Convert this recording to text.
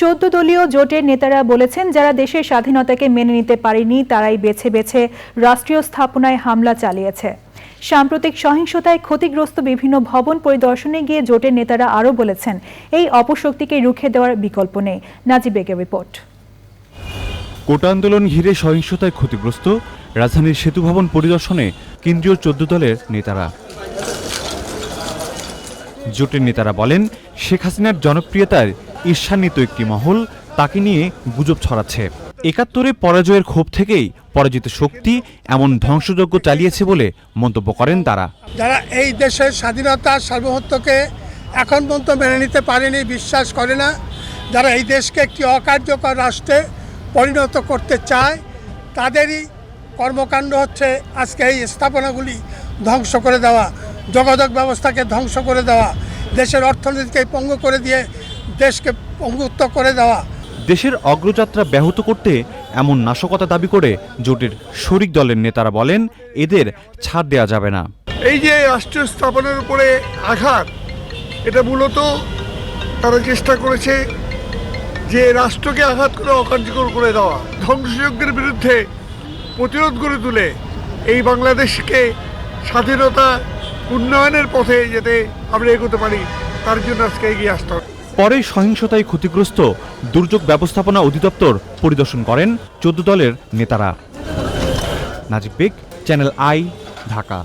চোদ্দ দলীয় জোটের নেতারা বলেছেন, যারা দেশের স্বাধীনতাকে মেনে নিতে পারেনি, তারাই বেছে বেছে রাষ্ট্রীয় স্থাপনায় হামলা চালিয়েছে। সাম্প্রতিক সহিংসতায় ক্ষতিগ্রস্ত বিভিন্ন ভবন পরিদর্শনে গিয়ে জোটের নেতারা আরও বলেছেন, এই অপশক্তিকে রুখে দেওয়ার বিকল্প নেই। নাজি বেগের রিপোর্ট। কোটা আন্দোলন ঘিরে সহিংসতায় ক্ষতিগ্রস্ত রাজধানীর সেতু ভবন পরিদর্শনে কেন্দ্রীয় চোদ্দ দলের নেতারা। জোটের নেতারা বলেন, শেখ হাসিনার জনপ্রিয়তার ঈর্ষান্বিত একটি মহল তাকে নিয়ে গুজব ছড়াচ্ছে। একাত্তরে পরাজয়ের ক্ষোভ থেকেই পরাজিত শক্তি এমন ধ্বংসযজ্ঞ চালিয়েছে বলে মন্তব্য করেন তারা। যারা এই দেশের স্বাধীনতা সার্বভৌমত্বকে এখন পর্যন্ত মেনে নিতে পারেনি, বিশ্বাস করে না, যারা এই দেশকে একটি অকার্যকর রাষ্ট্রে পরিণত করতে চায়, তাদেরই কর্মকাণ্ড হচ্ছে আজকে এই স্থাপনাগুলি ধ্বংস করে দেওয়া, যোগাযোগ ব্যবস্থাকে ধ্বংস করে দেওয়া, দেশের অর্থনীতিকে পঙ্গ করে দিয়ে দেশকে পঙ্গুত্ব করে দেওয়া। দেশের অগ্রযাত্রা ব্যাহত করতে এমন নাশকতা দাবি করে জোটের শরিক দলের নেতারা বলেন এদের ছাড় দেওয়া যাবে না। এই যে রাষ্ট্রীয় স্থাপনের উপরে আঘাত এটা মূলত তারা চেষ্টা করেছে যে রাষ্ট্রকে আঘাত করে অকার্যকর করে দেওয়া। ধ্বংসযজ্ঞের বিরুদ্ধে প্রতিরোধ গড়ে তুলে এই বাংলাদেশকে স্বাধীনতা উন্নয়নের পথে যেতে আমরা এগোতে পারি তার জন্য আজকে এগিয়ে আসতে হবে। পরে সহিংসতায় ক্ষতিগ্রস্ত দুর্যোগ ব্যবস্থাপনা অধিদপ্তর পরিদর্শন করেন চোদ্দ দলের নেতারা। Najib Baig, channel I, Dhaka.